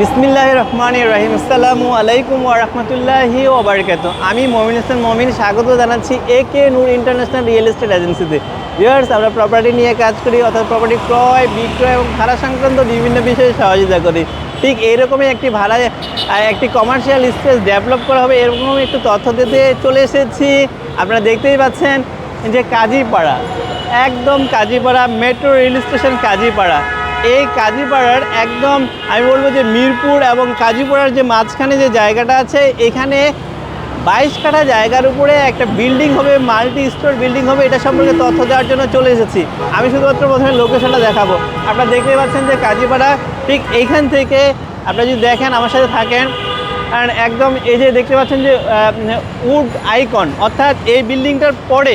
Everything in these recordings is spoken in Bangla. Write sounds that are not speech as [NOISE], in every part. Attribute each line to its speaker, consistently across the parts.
Speaker 1: বিসমিল্লাহ রহমান রহিম। আসসালামু আলাইকুম ওয়া রাহমাতুল্লাহি ওয়া বারাকাতুহু। আমি মমিন হাসান মমিন, স্বাগত জানাচ্ছি A K Noor international real estate এজেন্সিতে। ভিউয়ার্স, আমরা প্রপার্টি নিয়ে কাজ করি, অর্থাৎ প্রপার্টি ক্রয়, বিক্রয় এবং ভাড়া সংক্রান্ত বিভিন্ন বিষয়ে সহযোগিতা করি। ঠিক এইরকমই একটি ভাড়া একটি কমার্শিয়াল স্পেস ডেভেলপ করা হবে। এরকম একটু তথ্য দিতে চলে এসেছি। আপনারা দেখতেই পাচ্ছেন যে কাজীপাড়া, একদম Kazipara metro rail station Kazipara. এই কাজীপাড়ার একদম, আমি বলব যে মিরপুর এবং কাজীপাড়ার যে মাঝখানে যে জায়গাটা আছে, এখানে বাইশ কাঠা জায়গার উপরে একটা বিল্ডিং হবে মাল্টি স্টোর বিল্ডিং হবে, এটা সম্পর্কে তথ্য দেওয়ার জন্য চলে এসেছি। আমি শুধুমাত্র প্রথমে লোকেশনটা দেখাবো। আপনারা দেখতে পাচ্ছেন যে কাজীপাড়া, ঠিক এইখান থেকে আপনারা যদি দেখেন, আমার সাথে থাকেন আর একদম এই যে দেখতে পাচ্ছেন যে উড আইকন, অর্থাৎ এই বিল্ডিংটার পরে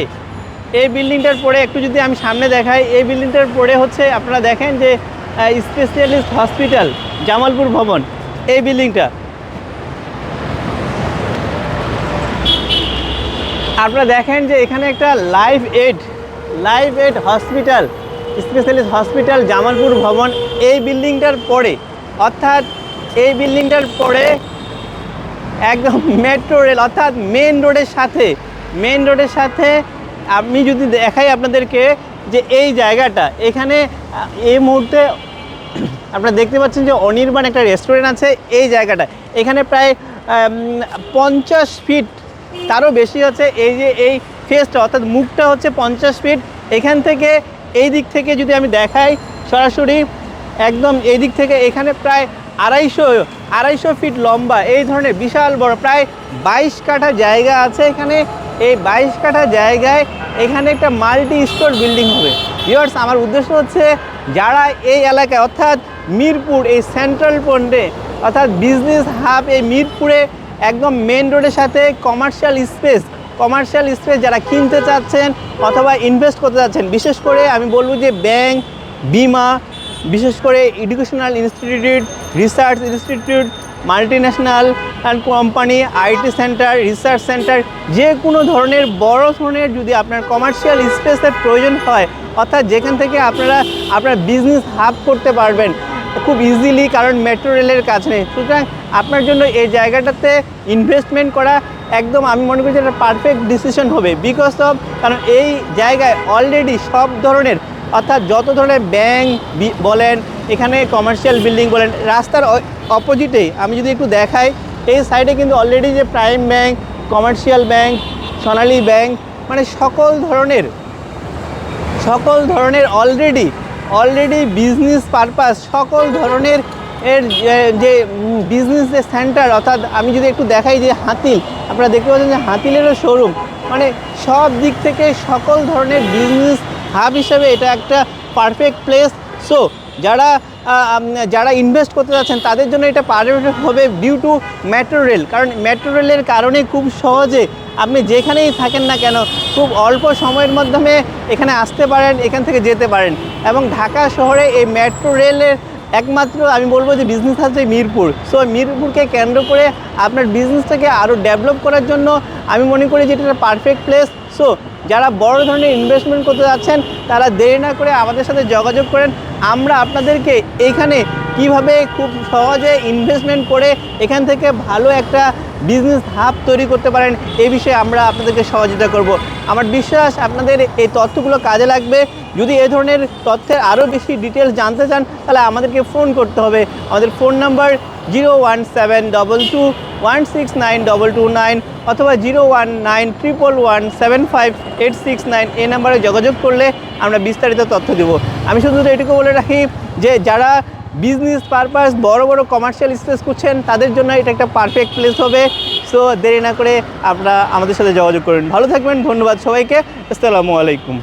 Speaker 1: এই বিল্ডিংটার পরে একটু যদি আমি সামনে দেখাই, এই বিল্ডিংটার পরে হচ্ছে আপনারা দেখেন যে স্পেশালিস্ট হসপিটাল জামালপুর ভবন, এই বিল্ডিংটা। আপনারা দেখেন যে এখানে একটা live aid live aid hospital specialist hospital Jamalpur ভবন, এই বিল্ডিংটার পরে। অর্থাৎ এই বিল্ডিংটার পরে একদম মেট্রো রেল অর্থাৎ মেন রোডের সাথে মেন রোডের সাথে আমি যদি দেখাই আপনাদেরকে যে এই জায়গাটা, এখানে এই মুহূর্তে [CLEARS THROAT] আপনারা দেখতে পাচ্ছেন যে অনির্বাণ একটা রেস্টুরেন্ট আছে এই জায়গাটা এখানে প্রায় পঞ্চাশ ফিট তারও বেশি হচ্ছে এই যে এই ফেসটা অর্থাৎ মুখটা হচ্ছে পঞ্চাশ ফিট এখান থেকে এই দিক থেকে যদি আমি দেখাই সরাসরি, একদম এই দিক থেকে এখানে প্রায় আড়াইশো আড়াইশো ফিট লম্বা, এই ধরনের বিশাল বড়, প্রায় বাইশ কাঠা জায়গা আছে এখানে। এই বাইশ কাঠা জায়গায় এখানে একটা মাল্টি স্টোর বিল্ডিং হবে। ভিওর্স আমার উদ্দেশ্য হচ্ছে যারা এই এলাকায়, অর্থাৎ মিরপুর, এই সেন্ট্রাল পয়েন্টে, অর্থাৎ বিজনেস হাব এই মিরপুরে একদম মেন রোডের সাথে কমার্শিয়াল স্পেস কমার্শিয়াল স্পেস যারা কিনতে চাচ্ছেন অথবা ইনভেস্ট করতে চাচ্ছেন, বিশেষ করে আমি বলব যে ব্যাংক, বিমা, বিশেষ করে educational institute, research institute multi national and company, IT centre, research centre, যে কোনো ধরনের বড় ধরনের যদি আপনার কমার্শিয়াল স্পেসের প্রয়োজন হয়, অর্থাৎ যেখান থেকে আপনারা আপনার বিজনেস হাব করতে পারবেন, খুব ইজিলি কারণ মেট্রো রেলের কাছে নেই। সুতরাং আপনার জন্য এই জায়গাটাতে ইনভেস্টমেন্ট করা একদম আমি মনে করি একটা পারফেক্ট ডিসিশন হবে। বিকজ অফ কারণ এই জায়গায় অলরেডি সব ধরনের, অর্থাৎ যত ধরনের ব্যাংক বলেন, এখানে কমার্শিয়াল বিল্ডিং বলেন, রাস্তার অপোজিটেই আমি যদি একটু দেখাই এই সাইডে কিন্তু অলরেডি যে Prime Bank commercial bank Sonali Bank মানে সকল ধরনের সকল ধরনের অলরেডি অলরেডি বিজনেস পারপাস সকল ধরনের এর যে- বিজনেস যে সেন্টার অর্থাৎ আমি যদি একটু দেখাই যে হাতিল, আপনারা দেখতে পাচ্ছেন যে হাতিলেরও শোরুম মানে সব দিক থেকে সকল ধরনের বিজনেস হাব হিসাবে এটা একটা পারফেক্ট প্লেস সো যারা যারা ইনভেস্ট করতে যাচ্ছেন, তাদের জন্য এটা পারফেক্ট হবে ডিউ টু মেট্রো রেল কারণ মেট্রো রেলের কারণে খুব সহজে আপনি যেখানেই থাকেন না কেন, খুব অল্প সময়ের মাধ্যমে এখানে আসতে পারেন, এখান থেকে যেতে পারেন। এবং ঢাকা শহরে এই মেট্রো রেলের একমাত্র আমি বলব যে বিজনেস আছে মিরপুর। সো মিরপুরকে কেন্দ্র করে আপনার বিজনেসটাকে আরও ডেভেলপ করার জন্য আমি মনে করি যে এটা পারফেক্ট প্লেস সো যারা বড় ধরনের ইনভেস্টমেন্ট করতে যাচ্ছেন, তারা দেরি না করে আমাদের সাথে যোগাযোগ করেন। আমরা আপনাদেরকে এখানে কীভাবে খুব সহজে ইনভেস্টমেন্ট করে এখান থেকে ভালো একটা বিজনেস হাব তৈরি করতে পারেন, এ বিষয়ে আমরা আপনাদেরকে সহযোগিতা করব। আমার বিশ্বাস আপনাদের এই তথ্যগুলো কাজে লাগবে। যদি এ ধরনের তথ্যের আরও বেশি ডিটেলস জানতে চান, তাহলে আমাদেরকে ফোন করতে হবে। আমাদের phone number zero one seven double two one six nine double two nine অথবা zero one nine triple one seven five eight six nine এই নাম্বারে যোগাযোগ করলে আমরা বিস্তারিত তথ্য দেবো। আমি শুধু এটুকু বলে রাখি যে, যারা বিজনেস পারপাস বড় বড় কমার্শিয়াল স্পেস করছেন তাদের জন্য এটা একটা পারফেক্ট প্লেস হবে। সো দেরি না করে আপনারা আমাদের সাথে যোগাযোগ করুন। ভালো থাকবেন, ধন্যবাদ সবাইকে। আসসালামু আলাইকুম।